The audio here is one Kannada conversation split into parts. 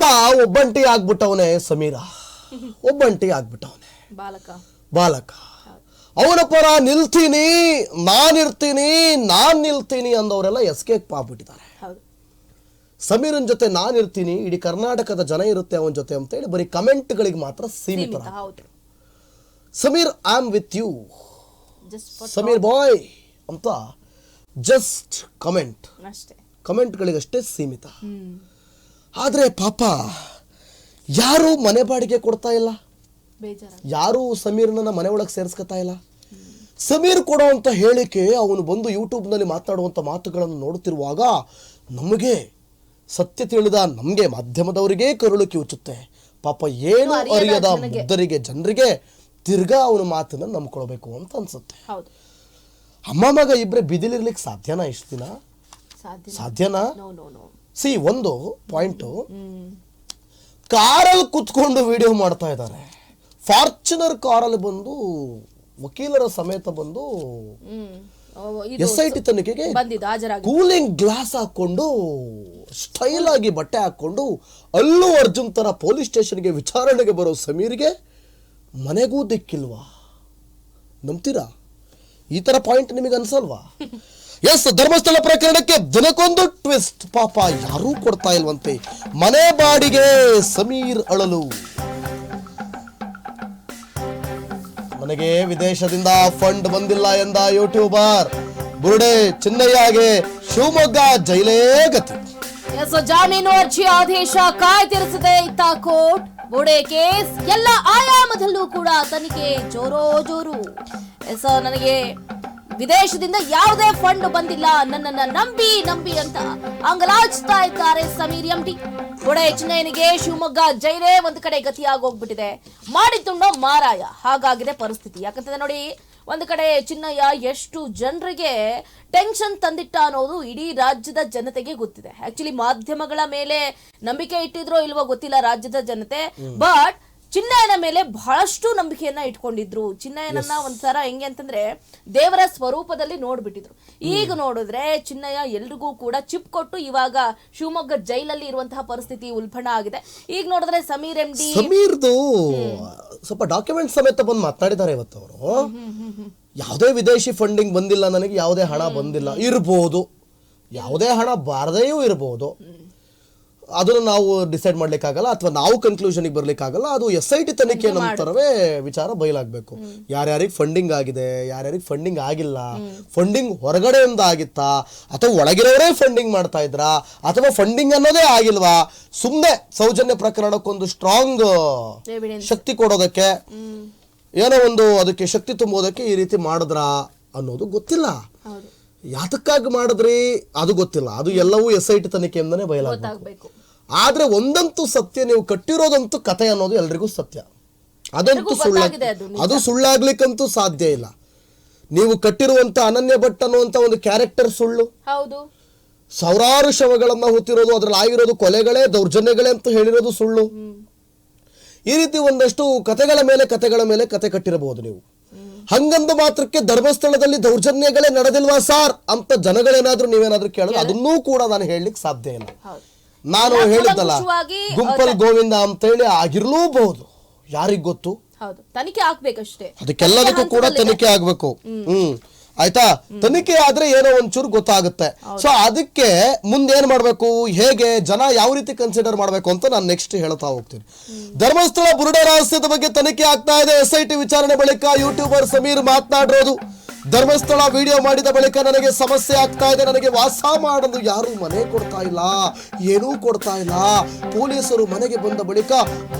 ಪಾಪ ಒಬ್ಬಂಟಿ ಆಗ್ಬಿಟ್ಟವನೆ ಸಮೀರ. ಒಬ್ಬಂಟಿ ಆಗ್ಬಿಟ್ಟವನೆ. ಬಾಲಕ. ಬಾಲಕ. ಅವನ ಪರ ನಿಲ್ತೀನಿ ನಾನಿರ್ತೀನಿ ನಾನ್ ನಿಲ್ತೀನಿ ಅಂದವರೆಲ್ಲ ಎಸ್ಕೇಪ್ ಆಗ್ಬಿಟ್ಟಿದ್ದಾರೆ. ಸಮೀರನ್ ಜೊತೆ ನಾನಿರ್ತೀನಿ ಇಡೀ ಕರ್ನಾಟಕದ ಜನ ಇರುತ್ತೆ ಅವನ ಜೊತೆ ಅಂತ ಹೇಳಿ ಬರೀ ಕಮೆಂಟ್ಗಳಿಗೆ ಮಾತ್ರ ಸೀಮಿತ Sameer I am with you Sameer boy ಅಂತ ಜಸ್ಟ್ ಕಮೆಂಟ್ ಕಮೆಂಟ್ಗಳಿಗಷ್ಟೇ ಸೀಮಿತ. ಆದರೆ ಪಾಪ ಯಾರೂ ಮನೆ ಬಾಡಿಗೆ ಕೊಡ್ತಾ ಇಲ್ಲ. ಯಾರು ಸಮೀರ್ನ ಮನೆ ಒಳಗೆ ಸೇರಿಸ್ಕೊತಾ ಇಲ್ಲ. ಸಮೀರ್ ಕೊಡೋವಂಥ ಹೇಳಿಕೆ ಅವನು ಬಂದು ಯೂಟ್ಯೂಬ್ನಲ್ಲಿ ಮಾತನಾಡುವಂಥ ಮಾತುಗಳನ್ನು ನೋಡುತ್ತಿರುವಾಗ ನಮಗೆ ಸತ್ಯ ತಿಳಿದ ನಮಗೆ ಮಾಧ್ಯಮದವರಿಗೆ ಕರುಳು ಕಿವುಚುತ್ತೆ. ಪಾಪ ಏನು ಅರಿಯದ ಬುದ್ಧರಿಗೆ ಮುದ್ದರಿಗೆ ಜನರಿಗೆ ತಿರ್ಗಾ ಅವನ ಮಾತನ್ನ ನಂಬ್ಕೊಳ್ಬೇಕು ಅಂತ ಅನ್ಸುತ್ತೆ. ಅಮ್ಮ ಮಗ ಇಬ್ಬರೇ ಬಿದಿಲಿರ್ಲಿಕ್ಕೆ ಸಾಧ್ಯನಾ ಇಷ್ಟು ದಿನ? ಸಾಧ್ಯ ಸಾಧ್ಯನಾ? ಸಿ ಒಂದು ಪಾಯಿಂಟು. ಕಾರಲ್ಲಿ ಕುತ್ಕೊಂಡು ವಿಡಿಯೋ ಮಾಡ್ತಾ ಇದ್ದಾರೆ. ಫಾರ್ಚುನರ್ ಕಾರಲ್ಲಿ ಬಂದು ವಕೀಲರ ಸಮೇತ ಬಂದು ಎಸ್ ಐ ಟಿ ತನಿಖೆಗೆ ಕೂಲಿಂಗ್ ಗ್ಲಾಸ್ ಹಾಕೊಂಡು ಸ್ಟೈಲ್ ಆಗಿ ಬಟ್ಟೆ ಹಾಕೊಂಡು ಅಲ್ಲೂ ಅರ್ಜುನ್ ತರ ಪೊಲೀಸ್ ಸ್ಟೇಷನ್ಗೆ ವಿಚಾರಣೆಗೆ ಬರೋ ಸಮೀರ್ಗೆ ಮನೆಗೂ ದಿಕ್ಕಿಲ್ವಾ? ನಂಬ್ತೀರಾ? ಈ ತರ ಪಾಯಿಂಟ್ ನಿಮಗೆ ಅನ್ಸಲ್ವಾ ಎಸ್ ಧರ್ಮಸ್ಥಳ ಪ್ರಕರಣಕ್ಕೆ ದಿನಕ್ಕೊಂದು ಟ್ವಿಸ್ಟ್ ಪಾಪ, ಯಾರೂ ಕೊಡ್ತಾ ಇಲ್ವಂತೆ. ಮನೆ ಬಾಡಿಗೆ ಸಮೀರ್ ಅಳಲು. ನನಗೆ ವಿದೇಶದಿಂದ ಫಂಡ್ ಬಂದಿಲ್ಲ ಎಂದ ಯೂಟ್ಯೂಬರ್ ಬುರುಡೆ ಚಿನ್ನಯ್ಯಗೆ ಶಿವಮೊಗ್ಗ ಜೈಲೇ ಗತಿ. ಜಾಮೀನು ಅರ್ಜಿ ಆದೇಶ ಕಾಯ್ದಿರಿಸಿದೆ ಇತ್ತ ಕೋರ್ಟ್. ಬುಡೆ ಕೇಸ್ ಎಲ್ಲ ಆಯಾಮದಲ್ಲೂ ಕೂಡ ತನಿಖೆ ಜೋರೋ ಜೋರು. ಎಸ್ ನನಗೆ ವಿದೇಶದಿಂದ ಯಾವುದೇ ಫಂಡ್ ಬಂದಿಲ್ಲ. ನನ್ನನ್ನ ನಂಬಿ ನಂಬಿ ಅಂತ ಅಂಗಲಾಚ್ತಾ ಇದ್ದಾರೆ ಸಮೀರ್ ಎಂಟಿ ಬುಡೆ ಚಿನ್ನಯ್ಯನಿಗೆ ಶಿವಮೊಗ್ಗ ಜೈಲೇ ಒಂದು ಕಡೆ ಗತಿಯಾಗೋಗ್ಬಿಟ್ಟಿದೆ ಮಾಡಿದ್ದುಂಡೋ ಮಾರಾಯ. ಹಾಗಾಗಿದೆ ಪರಿಸ್ಥಿತಿ. ಯಾಕಂತಂದ್ರೆ ನೋಡಿ ಒಂದು ಕಡೆ ಚಿನ್ನಯ್ಯ ಎಷ್ಟು ಜನರಿಗೆ ಟೆನ್ಷನ್ ತಂದಿಟ್ಟ ಅನ್ನೋದು ಇಡೀ ರಾಜ್ಯದ ಜನತೆಗೆ ಗೊತ್ತಿದೆ. ಆಕ್ಚುಲಿ ಮಾಧ್ಯಮಗಳ ಮೇಲೆ ನಂಬಿಕೆ ಇಟ್ಟಿದ್ರೋ ಇಲ್ವೋ ಗೊತ್ತಿಲ್ಲ ರಾಜ್ಯದ ಜನತೆ. ಬಟ್ ಚಿನ್ನಯ್ಯನ ಮೇಲೆ ಬಹಳಷ್ಟು ನಂಬಿಕೆಯನ್ನ ಇಟ್ಕೊಂಡಿದ್ರು. ಚಿನ್ನಯ್ಯನನ್ನ ಒಂಥರ ಹೆಂಗೆ ಅಂತಂದ್ರೆ ದೇವರ ಸ್ವರೂಪದಲ್ಲಿ ನೋಡ್ಬಿಟ್ಟಿದ್ರು. ಈಗ ನೋಡಿದ್ರೆ ಚಿನ್ನಯ್ಯ ಎಲ್ರಿಗೂ ಕೂಡ ಚಿಪ್ ಕೊಟ್ಟು ಇವಾಗ ಶಿವಮೊಗ್ಗ ಜೈಲಲ್ಲಿ ಇರುವಂತಹ ಪರಿಸ್ಥಿತಿ ಉಲ್ಬಣ ಆಗಿದೆ. ಈಗ ನೋಡಿದ್ರೆ ಸಮೀರ್ ಎಂ ಡಿ ಸಮೀರ್ದು ಸ್ವಲ್ಪ ಡಾಕ್ಯುಮೆಂಟ್ ಸಮೇತ ಬಂದು ಮಾತನಾಡಿದ್ದಾರೆ ಇವತ್ತು ಅವರು. ಯಾವುದೇ ವಿದೇಶಿ ಫಂಡಿಂಗ್ ಬಂದಿಲ್ಲ ನನಗೆ ಯಾವುದೇ ಹಣ ಬಂದಿಲ್ಲ ಇರ್ಬೋದು. ಯಾವುದೇ ಹಣ ಬಾರದೆಯೂ ಇರ್ಬೋದು. ಅದನ್ನು ನಾವು ಡಿಸೈಡ್ ಮಾಡ್ಲಿಕ್ಕಾಗಲ್ಲ ಅಥವಾ ನಾವು ಕನ್ಕ್ಲೂಷನ್ಗೆ ಬರ್ಲಿಕ್ಕಾಗಲ್ಲ ಅದು ಎಸ್ ಐ ಟಿ ತನಿಖೆ ನಂತರವೇ ವಿಚಾರ ಬಯಲಾಗಬೇಕು. ಯಾರ್ಯಾರಿಗೆ ಫಂಡಿಂಗ್ ಆಗಿದೆ ಯಾರ್ಯಾರಿಗೆ ಫಂಡಿಂಗ್ ಆಗಿಲ್ಲ ಫಂಡಿಂಗ್ ಹೊರಗಡೆಯಿಂದ ಆಗಿತ್ತಾ ಅಥವಾ ಒಳಗಿರೋರೇ ಫಂಡಿಂಗ್ ಮಾಡ್ತಾ ಇದ್ರಾ ಅಥವಾ ಫಂಡಿಂಗ್ ಅನ್ನೋದೇ ಆಗಿಲ್ವಾ? ಸುಮ್ಮನೆ ಸೌಜನ್ಯ ಪ್ರಕರಣಕ್ಕೊಂದು ಸ್ಟ್ರಾಂಗ್ ಶಕ್ತಿ ಕೊಡೋದಕ್ಕೆ ಏನೋ ಒಂದು ಅದಕ್ಕೆ ಶಕ್ತಿ ತುಂಬೋದಕ್ಕೆ ಈ ರೀತಿ ಮಾಡಿದ್ರಾ ಅನ್ನೋದು ಗೊತ್ತಿಲ್ಲ. ಯಾತಕ್ಕಾಗಿ ಮಾಡಿದ್ರಿ? ಅದು ಗೊತ್ತಿಲ್ಲ. ಅದು ಎಲ್ಲವೂ ಎಸ್ ಐ ಟಿ ತನಿಖೆಯಿಂದನೇ ಬಯಲಾಗಬೇಕು. ಆದ್ರೆ ಒಂದಂತೂ ಸತ್ಯ ನೀವು ಕಟ್ಟಿರೋದಂತೂ ಕತೆ ಅನ್ನೋದು ಎಲ್ರಿಗೂ ಸತ್ಯ. ಅದಂತೂ ಸುಳ್ಳಾಗಿದೆ ಸುಳ್ಳ. ಅದು ಸುಳ್ಳಾಗ್ಲಿಕ್ಕಂತೂ ಸಾಧ್ಯ ಇಲ್ಲ. ನೀವು ಕಟ್ಟಿರುವಂತ ಅನನ್ಯ ಭಟ್ ಅನ್ನುವಂತ ಒಂದು ಕ್ಯಾರೆಕ್ಟರ್ ಸುಳ್ಳು. ಹೌದು. ಸಾವಿರಾರು ಶವಗಳನ್ನ ಹೊತ್ತಿರೋದು ಅದ್ರಲ್ಲಿ ಆಗಿರೋದು ಕೊಲೆಗಳೇ ದೌರ್ಜನ್ಯಗಳೇ ಅಂತ ಹೇಳಿರೋದು ಸುಳ್ಳು. ಈ ರೀತಿ ಒಂದಷ್ಟು ಕತೆಗಳ ಮೇಲೆ ಕತೆಗಳ ಮೇಲೆ ಕತೆ ಕಟ್ಟಿರಬಹುದು ನೀವು. ಹಂಗಂದ ಮಾತ್ರಕ್ಕೆ ಧರ್ಮಸ್ಥಳದಲ್ಲಿ ದೌರ್ಜನ್ಯಗಳೇ ನಡೆದಿಲ್ವಾ ಸಾರ್? ಅಂತ ಜನಗಳೇನಾದ್ರೂ ನೀವೇನಾದ್ರೂ ಕೇಳಿದ್ರೆ ಅದನ್ನೂ ಕೂಡ ನಾನು ಹೇಳಲಿಕ್ಕೆ ಸಾಧ್ಯ ಇಲ್ಲ. ನಾನು ಹೇಳಿದ್ದಲ್ಲ ಗುಂಪಲ್ ಗೋವಿಂದ ಅಂತೇಳಿ ಆಗಿರ್ಲೂಬಹುದು. ಯಾರಿಗ್ ಗೊತ್ತು? ತನಿಖೆ ಆಗ್ಬೇಕಷ್ಟೇ. ಅದಕ್ಕೆಲ್ಲದಕ್ಕೂ ಕೂಡ ತನಿಖೆ ಆಗ್ಬೇಕು. ಹ್ಮ್. ಆಯ್ತಾ? ತನಿಖೆ ಆದ್ರೆ ಏನೋ ಒಂಚೂರು ಗೊತ್ತಾಗುತ್ತೆ. ಸೊ ಅದಕ್ಕೆ ಮುಂದೇನ್ ಏನ್ ಮಾಡ್ಬೇಕು? ಹೇಗೆ? ಜನ ಯಾವ ರೀತಿ ಕನ್ಸಿಡರ್ ಮಾಡ್ಬೇಕು ಅಂತ ನಾನು ನೆಕ್ಸ್ಟ್ ಹೇಳ್ತಾ ಹೋಗ್ತೀನಿ. ಧರ್ಮಸ್ಥಳ ಬುರುಡೆ ರಹಸ್ಯದ ಬಗ್ಗೆ ತನಿಖೆ ಆಗ್ತಾ ಇದೆ. ಎಸ್ ಐ ಟಿ ವಿಚಾರಣೆ ಬಳಿಕ ಯೂಟ್ಯೂಬರ್ ಸಮೀರ್ ಮಾತನಾಡಿರೋದು. ಧರ್ಮಸ್ಥಳ ವಿಡಿಯೋ ಮಾಡಿದ ಬಳಿಕ ನನಗೆ ಸಮಸ್ಯೆ ಆಗ್ತಾ ಇದೆ. ನನಗೆ ವಾಸ ಮಾಡಲು ಯಾರು ಮನೆ ಕೊಡ್ತಾ ಇಲ್ಲ. ಏನೂ ಕೊಡ್ತಾ ಇಲ್ಲ. ಪೊಲೀಸರು ಮನೆಗೆ ಬಂದ ಬಳಿಕ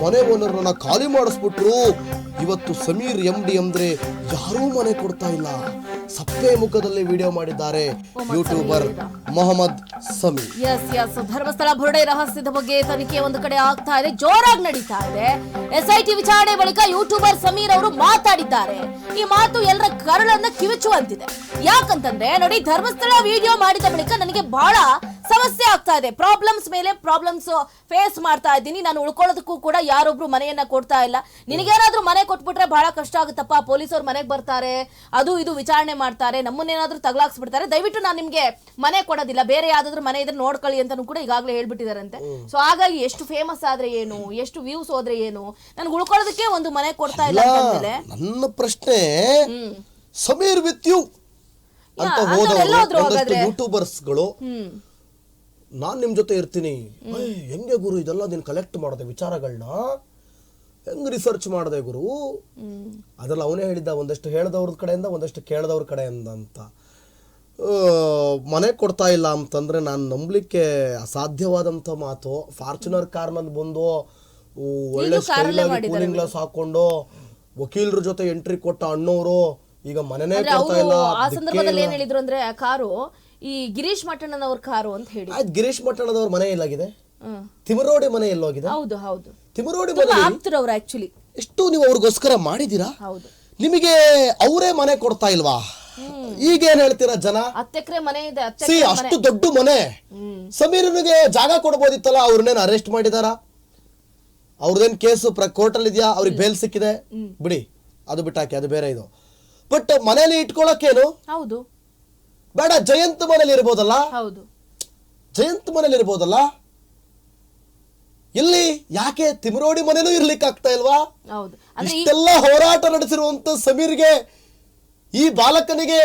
ಮನೆ ಓನರ್ನ ಖಾಲಿ ಮಾಡಿಸ್ಬಿಟ್ರು. ಇವತ್ತು ಸಮೀರ್ ಎಂ ಡಿ ಅಂದ್ರೆ ಯಾರೂ ಮನೆ ಕೊಡ್ತಾ ಇಲ್ಲ. ಸಪ್ಪೆ ಮುಖದಲ್ಲಿ ವಿಡಿಯೋ ಮಾಡಿದ್ದಾರೆ YouTuber Mohammed Sameer. S S Dharmasthala ಬುರುಡೆ ರಹಸ್ಯದ ಬಗ್ಗೆ ತನಿಖೆ ಒಂದು ಕಡೆ ಆಗ್ತಾ ಇದೆ. ಜೋರಾಗಿ ನಡೀತಾ ಇದೆ. ಎಸ್ಐಟಿ ವಿಚಾರಣೆ ಬಳಿಕ ಯೂಟ್ಯೂಬರ್ ಸಮೀರ್ ಅವರು ಮಾತಾಡಿದ್ದಾರೆ. ಈ ಮಾತು ಎಲ್ಲರ ಕರಳನ್ನ ಕಿವಿಚುವಂತಿದೆ ಯಾಕಂತಂದ್ರೆ ನೋಡಿ ಧರ್ಮಸ್ಥಳ ವಿಡಿಯೋ ಮಾಡಿದ ಬಳಿಕ ನನಗೆ ಬಹಳ ಸಮಸ್ಯೆ ಆಗ್ತಾ ಇದೆ. ಪ್ರಾಬ್ಲಮ್ಸ್ ಮೇಲೆ ಪ್ರಾಬ್ಲಮ್ಸ್ ಫೇಸ್ ಮಾಡ್ತಾ ಇದ್ದೀನಿ. ನಾನು ಉಳ್ಕೊಳ್ಳೋದಕ್ಕೂ ಕೂಡ ಯಾರೊಬ್ರು ಮನೆಯನ್ನ ಕೊಡ್ತಾ ಇಲ್ಲ. ನಿನಗೇನಾದ್ರೂ ಮನೆ ಕೊಟ್ಬಿಟ್ರೆ ಬಹಳ ಕಷ್ಟ ಆಗುತ್ತಪ್ಪ. ಪೊಲೀಸರು ಮನೆಗೆ ಬರ್ತಾರೆ. ಅದು ಇದು ವಿಚಾರಣೆ ಮಾಡ್ತಾರೆ. ನಮ್ಮನ್ನೇನಾದ್ರೂ ತಗಲಾಕ್ಸ್ಬಿಡ್ತಾರೆ ದಯವಿಟ್ಟು ನಾನು ನಿಮ್ಗೆ ಮನೆ ಕೊಡೋದಿಲ್ಲ. ಬೇರೆ ಯಾವ್ದಾದ್ರು ಮನೆ ಇದ್ರೆ ನೋಡ್ಕೊಳ್ಳಿ ಅಂತಾನು ಕೂಡ ಈಗಾಗಲೇ ಹೇಳ್ಬಿಟ್ಟಿದಾರಂತೆ. ಸೊ ಹಾಗಾಗಿ ಎಷ್ಟು ಫೇಮಸ್ ಆದ್ರೆ ಏನು? ಎಷ್ಟು ವ್ಯೂಸ್ ಹೋದ್ರೆ ಏನು? ನನ್ಗೆ ಉಳ್ಕೊಳ್ಳೋದಕ್ಕೆ ಒಂದು ಮನೆ ಕೊಡ್ತಾ ಇಲ್ಲ ನನ್ನ ಪ್ರಶ್ನೆ ಸಮೀರ್ ವಿತ್ ಯು ಅಂತ ಹೋದವರು ಒಂದಷ್ಟು. ಯೂಟ್ಯೂಬರ್ಸ್ಗಳು ನಾನ್ ನಿಮ್ ಜೊತೆ ಇರ್ತೀನಿ. ಹೆಂಗೆ ಗುರು ಇದೆಲ್ಲ ನೀನ್ ಕಲೆಕ್ಟ್ ಮಾಡಿದೆ ವಿಚಾರಗಳನ್ನ ಹೆಂಗ್ ರಿಸರ್ಚ್ ಮಾಡಿದೆ ಗುರು? ಅದೆಲ್ಲ ಅವನೇ ಹೇಳಿದ್ದ ಒಂದಷ್ಟು ಹೇಳ್ದವ್ರ ಕಡೆಯಿಂದ ಒಂದಷ್ಟು ಕೇಳ್ದವ್ರ ಕಡೆಯಿಂದ ಅಂತ. ಮನೆ ಕೊಡ್ತಾ ಇಲ್ಲ ಅಂತಂದ್ರೆ ನಾನು ನಂಬಲಿಕ್ಕೆ ಅಸಾಧ್ಯವಾದಂಥ ಮಾತು. ಫಾರ್ಚುನರ್ ಕಾರ್ನಲ್ಲಿ ಬಂದು ಒಳ್ಳೆ ಕಾರಲ್ಲೇ ಸ್ಟೈಲ್ ಮಾಡಿದ್ದಾರೆ ಕೂಲಿಂಗ್ ಗ್ಲಾಸ್ ಹಾಕೊಂಡು ವಕೀಲರ ಜೊತೆ ಎಂಟ್ರಿ ಕೊಟ್ಟ ಅಣ್ಣವರು ಈಗ ಮನೆನೇ ಕೊಡ್ತಾ ಇಲ್ಲ ಆ ಸಂದರ್ಭದಲ್ಲಿ. ಏನ್ ಹೇಳಿದ್ರು ಅಂದ್ರೆ ಆ ಕಾರು ಈ ಗಿರೀಶ್ ಮಠಣ್ಣನವ್ರ ಕಾರು ಅಂತ ಹೇಳಿ ಆಯ್ತು ಗಿರೀಶ್ ಮಠಣದವ್ರ ಮನೆ ಎಲ್ಲಾಗಿದೆ? ಹ್ಮ್. ತಿಮರೋಡಿ ಮನೆ ಎಲ್ಲೋಗಿದೆ? ಹೌದು ಹೌದು. ತಿಮರೋಡಿ ತುಂಬಾ ಮನೆ ಆಪ್ತರವ್ರು ಆಕ್ಚುಲಿ ಎಷ್ಟು ನೀವು ಅವ್ರಿಗೋಸ್ಕರ ಮಾಡಿದ್ದೀರಾ ಹೌದು. ನಿಮಗೆ ಅವರೇ ಮನೆ ಕೊಡ್ತಾ ಇಲ್ವಾ? ಈಗ ಏನ್ ಹೇಳ್ತೀರಾ ಜನ? ಹತ್ತು ಎಕರೆ ಮನೆ ಇದೆ ಹತ್ತು ಸಿ ಅಷ್ಟು ದೊಡ್ಡ ಮನೆ. ಹ್ಮ್. ಸಮೀರನಿಗೆ ಜಾಗ ಕೊಡ್ಬೋದಿತ್ತಲ್ಲ ಅವ್ರನ್ನೇನು ಅರೆಸ್ಟ್ ಮಾಡಿದಾರ? ಅವ್ರದೇನ್ ಕೇಸು ಕೋರ್ಟಲ್ಲಿ ಇದೆಯಾ ಅವ್ರಿಗೆ ಬೇಲ್ ಸಿಕ್ಕಿದೆ? ಬಿಡಿ ಅದು ಬಿಟ್ಟಾಕಿ ಅದು ಬೇರೆ ಇದು. ಬಟ್ ಮನೇಲಿ ಇಟ್ಕೊಳಕ್ಕೇನು? ಹೌದು. ಬೇಡ ಜಯಂತ್ ಮನೇಲಿ ಇರ್ಬೋದಲ್ಲ? ಹೌದು. ಜಯಂತ್ ಮನೇಲಿ ಇರ್ಬೋದಲ್ಲ? ಇಲ್ಲಿ ಯಾಕೆ ತಿಮರೋಡಿ ಮನೇಲೂ ಇರ್ಲಿಕ್ಕೆ ಆಗ್ತಾ ಇಲ್ವಾ ಇಷ್ಟೆಲ್ಲ ಹೋರಾಟ ನಡೆಸಿರುವಂತ ಸಮೀರ್ಗೆ ಈ ಬಾಲಕನಿಗೆ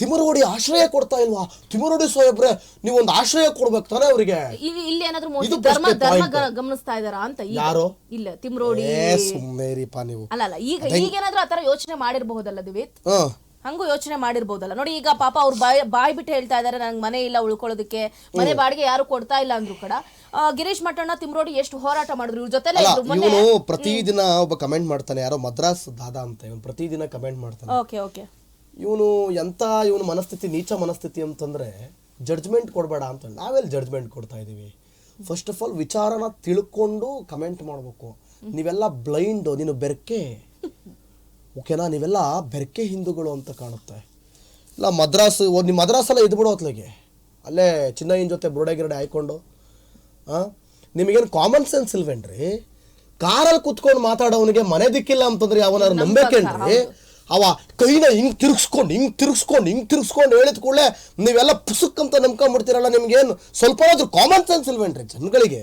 ತಿಮರೋಡಿ ಆಶ್ರಯ ಕೊಡ್ತಾ ಇಲ್ವಾ? ತಿಮರೋಡಿ ಸಾಹೇಬ್ರೆ ಒಂದು ಆಶ್ರಯ ಕೊಡ್ಬೇಕು ತಾನೆ ಅವರಿಗೆ? ಇಲ್ಲಿ ಏನಾದ್ರೂ ಇದು ಧರ್ಮ ಪ್ರಶ್ನೆ ಧರ್ಮ point. ಗ- ಗಮನಿಸ್ತಾ ಇದಾರಾ ಅಂತ ಈಗ? ಯಾರು? ಇಲ್ಲ ತಿಮರೋಡಿ ಏ ಸುಮ್ಮನೆ ರೀಪ ನೀವು. ಅಲ್ಲ ಅಲ್ಲ ಈಗ ಈಗ ಏನಾದ್ರೂ ಆತರ ಯೋಚನೆ ಮಾಡಿರ್ಬಹುದಲ್ಲ ದಿವಿತ್? ಹ. ಹಂಗೂ ಯೋಚನೆ ಮಾಡಿರ್ಬೋದಲ್ಲ. ನೋಡಿ ಈಗ ಪಾಪ ಅವ್ರು ಬಾಯ್ ಬಾಯ್ ಬಿಟ್ಟು ಹೇಳ್ತಾ ಇದ್ದಾರೆ ನಂಗೆ ಮನೆ ಇಲ್ಲ ಉಳ್ಕೊಳ್ಳೋದಕ್ಕೆ. ಮನೆ ಬಾಡಿಗೆ ಯಾರು ಕೊಡ್ತಾ ಇಲ್ಲ ಅಂದ್ರು ಕೂಡ ಆ, ಗಿರೀಶ್ ಮಠಣ್ಣ ತಿಮ್ರೋಡಿ ಎಷ್ಟು ಹೋರಾಟ ಮಾಡಿದ್ರು. ಇವ್ರ ಜೊತೆಲೇ ಅಲ್ಲ ಇದ್ರು. ಮೊನ್ನೆ ಇವನು ಪ್ರತಿದಿನ ಒಬ್ಬ ಕಮೆಂಟ್ ಮಾಡ್ತಾನೆ. ಯಾರೋ ಮದ್ರಾಸ್ ದಾದಾ ಅಂತ. ಇವನು ಪ್ರತಿದಿನ ಕಮೆಂಟ್ ಮಾಡ್ತಾನೆ. Okay okay. ಇವನು ಎಂಥ ಇವನು ಮನಸ್ಥಿತಿ ನೀಚ ಮನಸ್ಥಿತಿ ಅಂತಂದರೆ ಜಡ್ಜ್ಮೆಂಟ್ ಕೊಡಬೇಡ ಅಂತ ನಾವೆಲ್ಲಿ ಜಡ್ಜ್ಮೆಂಟ್ ಕೊಡ್ತಾ ಇದ್ದೀವಿ ಫಸ್ಟ್ ಆಫ್ ಆಲ್ ವಿಚಾರನ ತಿಳ್ಕೊಂಡು ಕಮೆಂಟ್ ಮಾಡಬೇಕು. ನೀವೆಲ್ಲ ಬ್ಲೈಂಡ್ ನೀನು ಬೆರಕೆ. ಓಕೆನಾ ನೀವೆಲ್ಲ ಬೆರ್ಕೆ ಹಿಂದೂಗಳು ಅಂತ ಕಾಣುತ್ತೆ. ಇಲ್ಲ ಮದ್ರಾಸ್ ನಿಮ್ಮ ಮದ್ರಾಸಲ್ಲ ಇದ್ಬಿಡೋ ಹೊತ್ಲಿಗೆ ಅಲ್ಲೇ ಚಿನ್ನಯ್ಯನ ಜೊತೆ ಬುರುಡೆ ಗಿರಡೆ ಹಾಯ್ಕೊಂಡು. ಹಾಂ ನಿಮಗೇನು ಕಾಮನ್ ಸೆನ್ಸ್ ಇಲ್ವೇನ್ರಿ? ಕಾರಲ್ಲಿ ಕುತ್ಕೊಂಡು ಮಾತಾಡೋವನಿಗೆ ಮನೆ ದಿಕ್ಕಿಲ್ಲ ಅಂತಂದ್ರೆ ಅವನಾದ್ರು ನಂಬೇಕೇನ್ರಿ? ಅವ ಕೈನ ಹಿಂಗೆ ತಿರುಗಿಸ್ಕೊಂಡು ಹಿಂಗೆ ತಿರುಗಿಸ್ಕೊಂಡು ಹಿಂಗೆ ತಿರುಗಿಸ್ಕೊಂಡು ಹೇಳಿದ ಕೂಡಲೇ ನೀವೆಲ್ಲ ಪುಸುಕ್ ಅಂತ ನಂಬ್ಕೊಂಡ್ಬಿಡ್ತೀರಲ್ಲ ನಿಮ್ಗೇನು? ಸ್ವಲ್ಪ ಆದ್ರೂ ಕಾಮನ್ ಸೆನ್ಸ್ ಇಲ್ವೇನ್ರಿ ಜನಗಳಿಗೆ?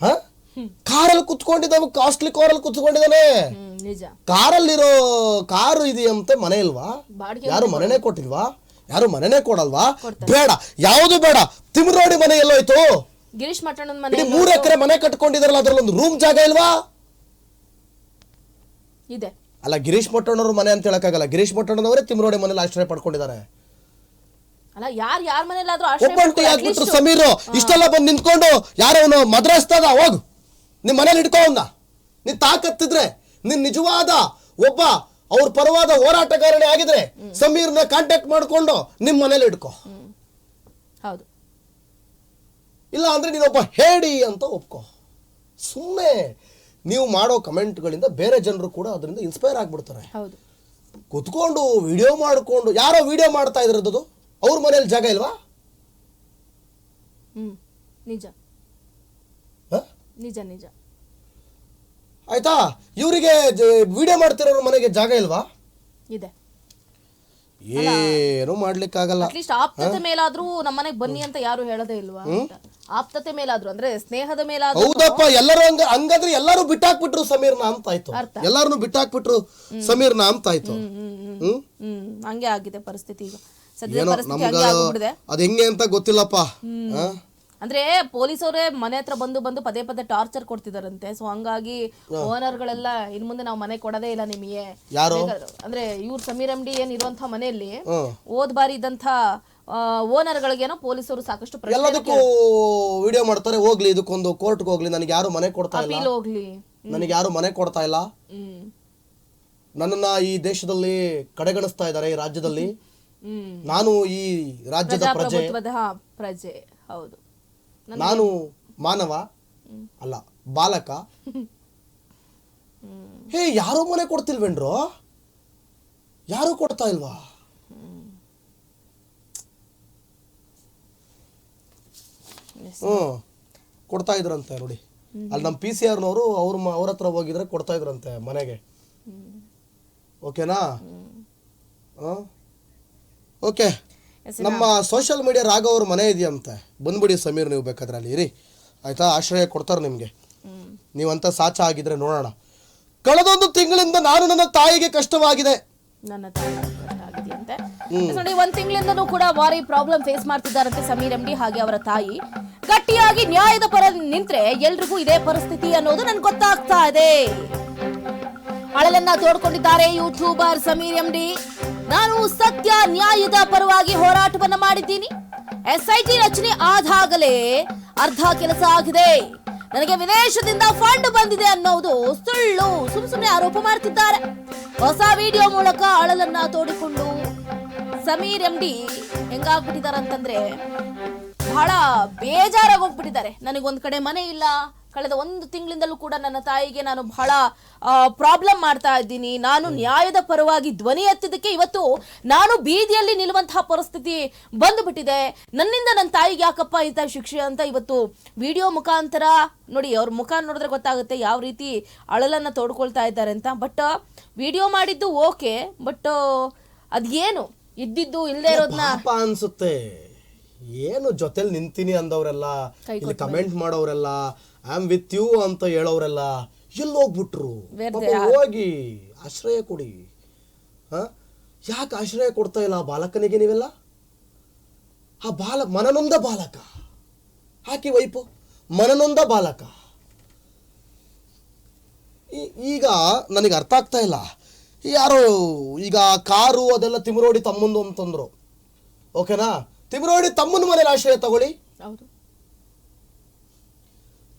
ಹಾ? ಕಾರಲ್ಲಿ ಕುತ್ಕೊಂಡಿದ್ದಾವೆ ಕಾಸ್ಟ್ಲಿ ಕಾರಲ್ಲಿ ಕುತ್ಕೊಂಡಿದ್ದಾನೆ. ಕಾರಲ್ಲಿರೋ ಕಾರು ಇದೆಯಂತೆ ಮನೆ ಇಲ್ವಾ? ಯಾರು ಮನೆನೇ ಕೊಟ್ಟಿಲ್ವಾ? ಯಾರು ಮನೆನೇ ಕೊಡಲ್ವಾ? ಬೇಡ ಯಾವುದು ಬೇಡ ತಿಮ್ರೋಡಿ ಮನೆ ಎಲ್ಲೋಯ್ತು? ಗಿರೀಶ್ ಮನೆ ಮೂರು ಎಕರೆ ಮನೆ ಕಟ್ಕೊಂಡಿದಾರಲ್ಲ ಅದ್ರಲ್ಲಿ ಒಂದು ರೂಮ್ ಜಾಗ ಇಲ್ವಾ? ಇದೆ. ಅಲ್ಲ ಗಿರೀಶ್ ಮೊಟ್ಟಣ್ಣವ್ರ ಮನೆ ಅಂತ ಹೇಳಕ್ಕಾಗಲ್ಲ. ಗಿರೀಶ್ ಮೊಟ್ಟಣ್ಣನವರೇ ತಿಮ್ರೋಡಿ ಮನೇಲಿ ಆಶ್ರಯ ಪಡ್ಕೊಂಡಿದ್ದಾರೆ. ಅಲ್ಲ ಯಾರ್ ಯಾರ ಮನೇಲಾದ್ರೂ ಆಶ್ರಯ ಒಬ್ಬಂಟಿ ಆಗ್ಬಿಟ್ರು ಸಮೀರ್? ಇಷ್ಟೆಲ್ಲ ಬಂದು ನಿಂತ್ಕೊಂಡು ಯಾರೋ ಅವನು ತದ ಹೋಗು. ನಿಮ್ ಮನೇಲಿ ಇಟ್ಕೋ ಅವನ್ನ ನೀನ್ ತಾಕತ್ತಿದ್ರೆ ನಿನ್ ನಿಜವಾದ ಒಬ್ಬ ಅವ್ರ ಪರವಾದ ಹೋರಾಟಗಾರನೇ ಆಗಿದ್ರೆ ಸಮೀರ್ನ ಕಾಂಟ್ಯಾಕ್ಟ್ ಮಾಡ್ಕೊಂಡು ನಿಮ್ ಮನೇಲಿ ಇಟ್ಕೋ ಹೌದು. ಇಲ್ಲ ಅಂದ್ರೆ ನೀನೊಬ್ಬ ಹೇಳಿ ಅಂತ ಒಪ್ಕೋ. ಸುಮ್ಮನೆ ನೀವು ಮಾಡೋ ಕಮೆಂಟ್ಗಳಿಂದ ಬೇರೆ ಜನರು ಕೂಡ ಅದರಿಂದ ಇನ್ಸ್ಪೈರ್ ಆಗ್ಬಿಡ್ತಾರೆ. ಹೌದು. ಕುತ್ಕೊಂಡು ವಿಡಿಯೋ ಮಾಡಿಕೊಂಡು ಯಾರೋ ವಿಡಿಯೋ ಮಾಡ್ತಾ ಇದ್ರದ್ದು ಅವ್ರ ಮನೇಲಿ ಜಾಗ ಇಲ್ವಾ? ನಿಜ? ನಿಜ ನಿಜ. ಆಯ್ತಾ? ಇವರಿಗೆ ವಿಡಿಯೋ ಮಾಡ್ತಿರೋರ ಮನೆಗೆ ಜಾಗ ಇಲ್ವಾ? ಇದೆ. ಏನು ಮಾಡ್ಲಿಕ್ಕಾಗಲ್ಲ. ಅಟ್ಲೀಸ್ಟ್ ಆಪ್ತತೆ ಮೇಲಾದ್ರೂ ನಮ್ಮನೆಗೆ ಬನ್ನಿ ಅಂತ ಯಾರು ಹೇಳೋದೇ ಇಲ್ವಾ ಆಪ್ತತೆ ಮೇಲಾದ್ರು ಅಂದ್ರೆ ಸ್ನೇಹದ ಮೇಲಾದ್ರೂ ಹೌದಪ್ಪ ಎಲ್ಲರೂ ಹಂಗ ಹಂಗಾದ್ರೆ ಎಲ್ಲರೂ ಬಿಟ್ಟಾಕ್ಬಿಟ್ರು ಸಮೀರ್ನ ಅಂತ ಆಯ್ತು. ಅರ್ಥ. ಎಲ್ಲಾರನು ಬಿಟ್ಟಾಕ್ಬಿಟ್ರು ಸಮೀರ್ನ ಅಂತ ಆಯ್ತು. ಹ್ಮ್ ಹಂಗೆ ಆಗಿದೆ ಪರಿಸ್ಥಿತಿ ಈಗ. ಸದ್ಯದ ಏನೋ ಪರಿಸ್ಥಿತಿ ನಮ್ಗ ಹಂಗೆ ಆಗ್ಬಿಟ್ಟಿದೆ. ಅದ್ ಹೆಂಗೆ ಅಂತ ಗೊತ್ತಿಲ್ಲಪ್ಪ. ಅಂದ್ರೆ ಅಂದ್ರೆ ಅವರೇ ಮನೆ ಹತ್ರ ಬಂದು ಬಂದು ಪದೇ ಪದೇ ಟಾರ್ಚರ್ ಕೊಡ್ತಿದಾರಂತೆ. ಸೊ ಹಂಗಾಗಿ ಓನರ್ಗಳೆಲ್ಲ ಇನ್ ಮುಂದೆ ನಾವು ಮನೆ ಕೊಡದೇ ಇಲ್ಲ ನಿಮಗೆ. ಯಾರು? ಬೇಕಾದ್ರೆ- ಅಂದ್ರೆ ಇವ್ರು ಸಮೀರ್ ಎಂ ಡಿ ಏನ್ ಇರುವಂತ ಮನೆಯಲ್ಲಿ ಹ್ಮ್ ಓದ್ ಬಾರಿ ಇದ್ದಂತ ಓನರ್ಗಳಿಗೇನೋ ಪೊಲೀಸರು ಸಾಕಷ್ಟು ಎಲ್ಲದಕ್ಕೂ ವಿಡಿಯೋ ಮಾಡ್ತಾರೆ ಹೋಗ್ಲಿ ಇದಕ್ಕೊಂದು ಕೋರ್ಟ್ಗೆ ಹೋಗ್ಲಿ ನನಗೆ ಯಾರು ಮನೆ ಕೊಡ್ತಾ ಇಲ್ಲ. ಅಪೀಲ್ ಹೋಗ್ಲಿ. ನನಗೆ ಯಾರು ಮನೆ ಕೊಡ್ತಾ ಇಲ್ಲ. ಹ್ಮ್. ನನ್ನನ್ನ ಈ ದೇಶದಲ್ಲಿ ಕಡೆಗಣಿಸ್ತಾ ಇದ್ದಾರೆ ಈ ರಾಜ್ಯದಲ್ಲಿ. ಹ್ಮ್. ನಾನು ಈ ರಾಜ್ಯದ ಪ್ರಜೆ. ಪ್ರಜಾಪ್ರಭುತ್ವದ ಹಾ, ಪ್ರಜೆ. ಹೌದು. ನಾನು ಮಾನವ ಅಲ್ಲ ಬಾಲಕ. ಹೇ ಯಾರು ಮನೆ ಕೊಡ್ತಿಲ್ವೇನ್ರೋ? ಯಾರು ಕೊಡ್ತಾ ಇಲ್ವಾ? ಹ್ಮ್. ಕೊಡ್ತಾ ಇದ್ರಂತೆ ನೋಡಿ. ಅಲ್ಲಿ ನಮ್ಮ ಪಿ ಸಿ ಆರ್ನವರು ಅವ್ರ ಅವ್ರ ಹತ್ರ ಹೋಗಿದ್ರೆ ಕೊಡ್ತಾ ಇದ್ರಂತೆ ಮನೆಗೆ. ಓಕೆನಾ? ಓಕೆ. ನಮ್ಮ ಸೋಷಿಯಲ್ ಮೀಡಿಯಾ ರಾಘವ್ ಅವ್ರ ಮನೆ ಇದೆಯಂತೆ. ಬಂದ್ಬಿಡಿ ಸಮೀರ್ ನೀವು ಬೇಕಾದ್ರೆ ಅಲ್ಲಿ ಇರಿ. ಆಯ್ತಾ? ಆಶ್ರಯ ಕೊಡ್ತಾರೆ ನಿಮಗೆ. ನೀವಂತ ಸಾಚ ಆಗಿದ್ರೆ ನೋಡೋಣ. ಕಳೆದೊಂದು ತಿಂಗಳಿಂದ ನಾನು ನನ್ನ ತಾಯಿಗೆ ಕಷ್ಟವಾಗಿದೆ. ನನ್ನ ತಾಯಿ ಒಂದ್ ತಿಂಗಳಿಂದನೂ ಕೂಡ ಭಾರಿ ಪ್ರಾಬ್ಲಮ್ ಫೇಸ್ ಮಾಡ್ತಿದ್ದಾರಂತೆ ಸಮೀರ್ ಎಂಡಿ ಹಾಗೆ ಅವರ ತಾಯಿ. ಗಟ್ಟಿಯಾಗಿ ನ್ಯಾಯದ ಪರ ನಿಂತ್ರೆ ಎಲ್ರಿಗೂ ಇದೇ ಪರಿಸ್ಥಿತಿ ಅನ್ನೋದು ನನ್ಗೆ ಗೊತ್ತಾಗ್ತಾ ಇದೆ. ಅಳಲನ್ನ ತೋಡ್ಕೊಂಡಿದ್ದಾರೆ ಯೂಟ್ಯೂಬರ್ ಸಮೀರ್ ಎಂ ಡಿ. ನಾನು ಸತ್ಯ ನ್ಯಾಯದ ಪರವಾಗಿ ಹೋರಾಟವನ್ನ ಮಾಡಿದ್ದೀನಿ. ಎಸ್ಐಟಿ ರಚನೆ ಆದಾಗಲೇ ಅರ್ಧ ಕೆಲಸ ಆಗಿದೆ. ನನಗೆ ವಿದೇಶದಿಂದ ಫಂಡ್ ಬಂದಿದೆ ಅನ್ನೋದು ಸುಳ್ಳು, ಸುಮ್ ಸುಮ್ಮನೆ ಆರೋಪ ಮಾಡ್ತಿದ್ದಾರೆ. ಹೊಸ ವಿಡಿಯೋ ಮೂಲಕ ಅಳಲನ್ನ ತೋಡಿಕೊಂಡು ಸಮೀರ್ ಎಂ ಡಿ ಹೆಂಗಾಗ್ಬಿಟ್ಟಿದ್ದಾರೆ ಅಂತಂದ್ರೆ ಬಹಳ ಬೇಜಾರಾಗಿ ಹೋಗ್ಬಿಟ್ಟಿದ್ದಾರೆ ನನಗೊಂದ್ ಕಡೆ ಮನೆ ಇಲ್ಲ. ಕಳೆದ ಒಂದು ತಿಂಗಳಿಂದಲೂ ಕೂಡ ನನ್ನ ತಾಯಿಗೆ ನಾನು ಬಹಳ ಪ್ರಾಬ್ಲಮ್ ಮಾಡ್ತಾ ಇದ್ದೀನಿ. ನಾನು ನ್ಯಾಯದ ಪರವಾಗಿ ಧ್ವನಿ ಎತ್ತಿದ್ದಕ್ಕೆ ಇವತ್ತು ನಾನು ಬೀದಿಯಲ್ಲಿ ನಿಲ್ಲುವಂತಹ ಪರಿಸ್ಥಿತಿ ಬಂದುಬಿಟ್ಟಿದೆ. ನನ್ನಿಂದ ನನ್ನ ತಾಯಿಗೆ ಯಾಕಪ್ಪ ಇಂಥ ಶಿಕ್ಷೆ ಅಂತ ಇವತ್ತು ವಿಡಿಯೋ ಮುಖಾಂತರ ನೋಡಿ ಅವ್ರ ಮುಖ ನೋಡಿದ್ರೆ ಗೊತ್ತಾಗುತ್ತೆ ಯಾವ ರೀತಿ ಅಳಲನ್ನ ತೋಡ್ಕೊಳ್ತಾ ಇದ್ದಾರೆ ಅಂತ. ಬಟ್ ವಿಡಿಯೋ ಮಾಡಿದ್ದು ಓಕೆ ಬಟ್ ಅದೇನು ಇದ್ದಿದ್ದು ಇಲ್ಲದೆ ಇರೋದನ್ನ ಅನ್ಸುತ್ತೆ. ಏನು ಜೊತೆಲಿ ನಿಂತೀನಿ ಅಂದವರೆಲ್ಲ ಇಲ್ಲಿ ಕಮೆಂಟ್ ಮಾಡೋರೆಲ್ಲ ಐ ಆಮ್ ವಿತ್ ಯು ಅಂತ ಹೇಳೋರೆಲ್ಲ ಎಲ್ಲಿ ಹೋಗ್ಬಿಟ್ರು? ಹೋಗಿ ಆಶ್ರಯ ಕೊಡಿ. ಹಾ? ಯಾಕೆ ಆಶ್ರಯ ಕೊಡ್ತಾ ಇಲ್ಲ ಆ ಬಾಲಕನಿಗೆ ನೀವೆಲ್ಲ? ಆ ಬಾಲ ಮನನೊಂದ ಬಾಲಕ. ಹಾಕಿ ವೈಪು. ಮನನೊಂದ ಬಾಲಕ. ಈಗ ನನಗೆ ಅರ್ಥ ಆಗ್ತಾ ಇಲ್ಲ. ಯಾರು ಈಗ ಕಾರು ಅದೆಲ್ಲ ತಿಮರೋಡಿ ತಮ್ಮಂದು ಅಂತಂದ್ರು. ಓಕೆನಾ? ತಿಮರೋಡಿ ತಮ್ಮನ ಮನೇಲಿ ಆಶ್ರಯ ತಗೊಳ್ಳಿ.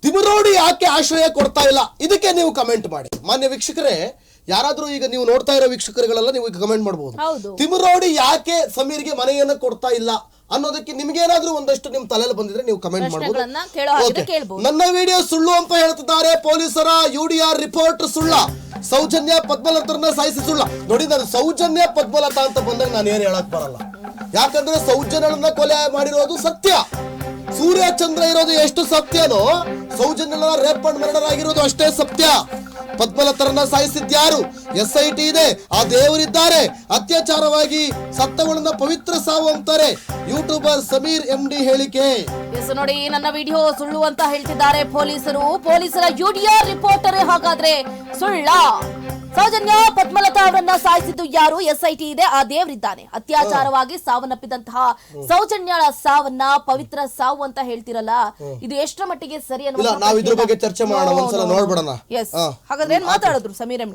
ತಿಮರೋಡಿ ಯಾಕೆ ಆಶ್ರಯ ಕೊಡ್ತಾ ಇಲ್ಲ? ಇದಕ್ಕೆ ನೀವು ಕಮೆಂಟ್ ಮಾಡಿ. ಮಾನ್ಯ ವೀಕ್ಷಕರೇ ಯಾರಾದ್ರೂ ಈಗ ನೀವು ನೋಡ್ತಾ ಇರೋ ವೀಕ್ಷಕರುಗಳೆಲ್ಲ ನೀವು ಕಮೆಂಟ್ ಮಾಡಬಹುದು ಹೌದು. ತಿಮರೋಡಿ ಯಾಕೆ ಸಮೀರ್ಗೆ ಮನೆಯನ್ನ ಕೊಡ್ತಾ ಇಲ್ಲ ಅನ್ನೋದಕ್ಕೆ ನಿಮ್ಗೇನಾದ್ರೂ ಒಂದಷ್ಟು ನಿಮ್ ತಲೆಯಲ್ಲಿ ಬಂದಿದ್ರೆ ನೀವು ಕಮೆಂಟ್ ಮಾಡಬಹುದು ನನ್ನ ವಿಡಿಯೋ ಸುಳ್ಳು ಅಂತ ಹೇಳ್ತಿದ್ದಾರೆ ಪೊಲೀಸರ ಯುಡಿಆರ್ ರಿಪೋರ್ಟ್ ಸುಳ್ಳ. ಸೌಜನ್ಯ ಪದ್ಮಲತರನ್ನ ಸಾಯಿಸಿ ಸುಳ್ಳ. ನೋಡಿ ನಾನು ಸೌಜನ್ಯ ಪದ್ಮಲತ ಅಂತ ಬಂದಾಗ ನಾನು ಏನು ಹೇಳಕ್ ಬರಲ್ಲ. ಯಾಕಂದ್ರೆ ಸೌಜನ್ಯಗಳನ್ನ ಕೊಲೆ ಮಾಡಿರೋದು ಸತ್ಯ. ಸೂರ್ಯ ಚಂದ್ರ ಇರೋದು ಎಷ್ಟು ಸತ್ಯನೋ ಸೌಜನ್ಯನ ರೇಪ್ ಅಂಡ್ ಮರ್ಡರ್ ಆಗಿರೋದು ಅಷ್ಟೇ ಸತ್ಯ. ಪದ್ಮಲತರನ್ನ ಸಾಯಿಸಿದ್ಯಾರು? ಎಸ್ ಐ ಟಿ ಇದೆ. ಆ ದೇವರಿದ್ದಾರೆ. ಅತ್ಯಾಚಾರವಾಗಿ ಸತ್ತವಳನ್ನ ಪವಿತ್ರ ಸಾವು ಅಂತಾರೆ. ಯೂಟ್ಯೂಬರ್ ಸಮೀರ್ ಎಂ ಡಿ ಹೇಳಿಕೆ. ಎಸ್ ನೋಡಿ, ನನ್ನ ವಿಡಿಯೋ ಸುಳ್ಳು ಅಂತ ಹೇಳ್ತಿದ್ದಾರೆ ಪೊಲೀಸರು. ಪೊಲೀಸರ ಯುಡಿಆರ್ ರಿಪೋರ್ಟರ್ ಹಾಗಾದ್ರೆ ಸುಳ್ಳ. ಸೌಜನ್ಯ ಪದ್ಮಲತಾ ಅವರನ್ನ ಸಾಯಿಸಿದ್ದು ಯಾರು? ಎಸ್ಐಟಿ ಇದೆ. ಆ ದೇವರಿದ್ದಾನೆ ಅತ್ಯಾಚಾರವಾಗಿ ಸಾವನ್ನಪ್ಪಿದಂತಹ ಸೌಜನ್ಯಳ ಸಾವನ್ನ ಪವಿತ್ರ ಸಾವು ಅಂತ ಹೇಳ್ತಿರಲ್ಲ ಇದು ಎಷ್ಟರ ಮಟ್ಟಿಗೆ ಸರಿ ಇಲ್ಲ ನಾವು ಇದ್ರ ಬಗ್ಗೆ ಚರ್ಚೆ ಮಾಡೋಣ ಒಂದ್ಸಲ ನೋಡ್ಬಿಡೋಣ. ಎಸ್. ಹಾಗಾದ್ರೆ ಏನ್ ಮಾತಾಡಿದ್ರು ಸಮೀರ್ ಎಂ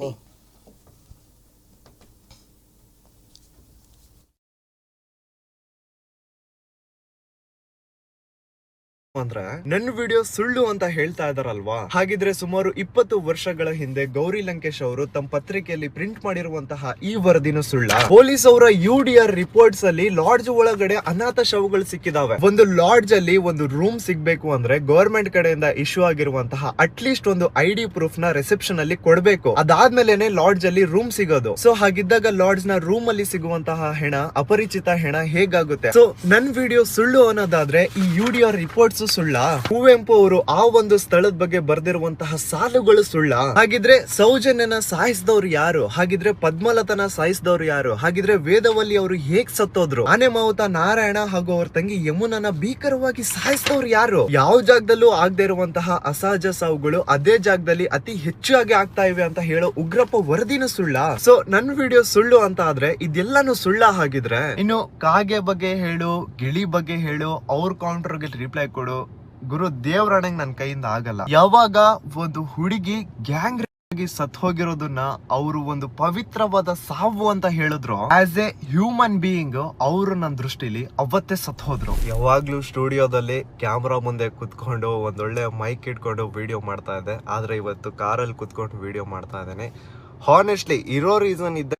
ಅಂದ್ರೆ ನನ್ನ ವಿಡಿಯೋ ಸುಳ್ಳು ಅಂತ ಹೇಳ್ತಾ ಇದಾರಲ್ವಾ? ಹಾಗಿದ್ರೆ ಸುಮಾರು ಇಪ್ಪತ್ತು ವರ್ಷಗಳ ಹಿಂದೆ ಗೌರಿ ಲಂಕೇಶ್ ಅವರು ತಮ್ಮ ಪತ್ರಿಕೆಯಲ್ಲಿ ಪ್ರಿಂಟ್ ಮಾಡಿರುವಂತಹ ಈ ವರದಿನ ಸುಳ್ಳ. ಪೊಲೀಸ್ ಅವರ ಯು ಡಿ ಆರ್ ರಿಪೋರ್ಟ್ಸ್ ಅಲ್ಲಿ ಲಾಡ್ಜ್ ಒಳಗಡೆ ಅನಾಥ ಶವಗಳು ಸಿಕ್ಕಿದಾವೆ. ಒಂದು ಲಾಡ್ಜ್ ಅಲ್ಲಿ ಒಂದು ರೂಮ್ ಸಿಗ್ಬೇಕು ಅಂದ್ರೆ ಗವರ್ಮೆಂಟ್ ಕಡೆಯಿಂದ ಇಶ್ಯೂ ಆಗಿರುವಂತಹ ಅಟ್ಲೀಸ್ಟ್ ಒಂದು ಐ ಡಿ ಪ್ರೂಫ್ನ ರಿಸೆಪ್ಷನ್ ಅಲ್ಲಿ ಕೊಡ್ಬೇಕು. ಅದಾದ್ಮೇಲೆನೆ ಲಾಡ್ಜ್ ಅಲ್ಲಿ ರೂಮ್ ಸಿಗೋದು. ಸೊ ಹಾಗಿದ್ದಾಗ ಲಾಡ್ಜ್ನ ರೂಮ್ ಅಲ್ಲಿ ಸಿಗುವಂತಹ ಹೆಣ, ಅಪರಿಚಿತ ಹೆಣ ಹೇಗಾಗುತ್ತೆ? ಸೊ ನನ್ ವಿಡಿಯೋ ಸುಳ್ಳು ಅನ್ನೋದಾದ್ರೆ ಈ ಯು ಡಿ ಆರ್ ರಿಪೋರ್ಟ್ಸ್ ಸುಳ್ಳ. ಕುವೆಂಪು ಅವರು ಆ ಒಂದು ಸ್ಥಳದ ಬಗ್ಗೆ ಬರ್ದಿರುವಂತಹ ಸಾಲುಗಳು ಸುಳ್ಳ. ಹಾಗಿದ್ರೆ ಸೌಜನ್ಯನ ಸಾಯಿಸಿದವ್ರು ಯಾರು? ಹಾಗಿದ್ರೆ ಪದ್ಮಲತನ ಸಾಯಿಸಿದವ್ರು ಯಾರು? ಹಾಗಿದ್ರೆ ವೇದವಲ್ಲಿ ಅವರು ಹೇಗ್ ಸತ್ತೋದ್ರು? ಆನೆ ಮಾವುತ ನಾರಾಯಣ ಹಾಗೂ ಅವ್ರ ತಂಗಿ ಯಮುನನ ಭೀಕರವಾಗಿ ಸಾಯಿಸಿದವ್ರು ಯಾರು? ಯಾವ ಜಾಗದಲ್ಲೂ ಆಗದೆ ಇರುವಂತಹ ಅಸಹಜ ಸಾವುಗಳು ಅದೇ ಜಾಗದಲ್ಲಿ ಅತಿ ಹೆಚ್ಚಾಗಿ ಆಗ್ತಾ ಇವೆ ಅಂತ ಹೇಳೋ ಉಗ್ರಪ್ಪ ವರದಿನ ಸುಳ್ಳ. ಸೊ ನನ್ ವಿಡಿಯೋ ಸುಳ್ಳು ಅಂತ ಆದ್ರೆ ಇದೆಲ್ಲಾನು ಸುಳ್ಳ ಹಾಗಿದ್ರೆ. ಇನ್ನು ಕಾಗೆ ಬಗ್ಗೆ ಹೇಳು, ಗಿಳಿ ಬಗ್ಗೆ ಹೇಳು, ಅವ್ರ ಕೌಂಟರ್ಗೆ ರಿಪ್ಲೈ ಕೊಡು. ಗುರು ದೇವ್ರಣಂಗ್ ನನ್ನ ಕೈಯಿಂದ ಆಗಲ್ಲ. ಯಾವಾಗ ಒಂದು ಹುಡುಗಿ ಗ್ಯಾಂಗ್ ಸತ್ ಹೋಗಿರೋದನ್ನ ಅವರು ಒಂದು ಪವಿತ್ರವಾದ ಸಾವು ಅಂತ ಹೇಳಿದ್ರು ಆಸ್ ಎ ಹ್ಯೂಮನ್ ಬೀಯಿಂಗ್ ಅವರು ನನ್ನ ದೃಷ್ಟಿಲಿ ಅವತ್ತೇ ಸತ್ ಹೋದ್ರು ಯಾವಾಗ್ಲೂ ಸ್ಟುಡಿಯೋದಲ್ಲಿ ಕ್ಯಾಮ್ರಾ ಮುಂದೆ ಕುತ್ಕೊಂಡು ಒಂದೊಳ್ಳೆ ಮೈಕ್ ಇಟ್ಕೊಂಡು ವಿಡಿಯೋ ಮಾಡ್ತಾ ಇದ್ದೆ. ಆದ್ರೆ ಇವತ್ತು ಕಾರಲ್ಲಿ ಕುತ್ಕೊಂಡು ವಿಡಿಯೋ ಮಾಡ್ತಾ ಇದ್ದೇನೆ. ಹಾನೆಸ್ಟ್ಲಿ ಇರೋ ರೀಸನ್ ಇದ್ದ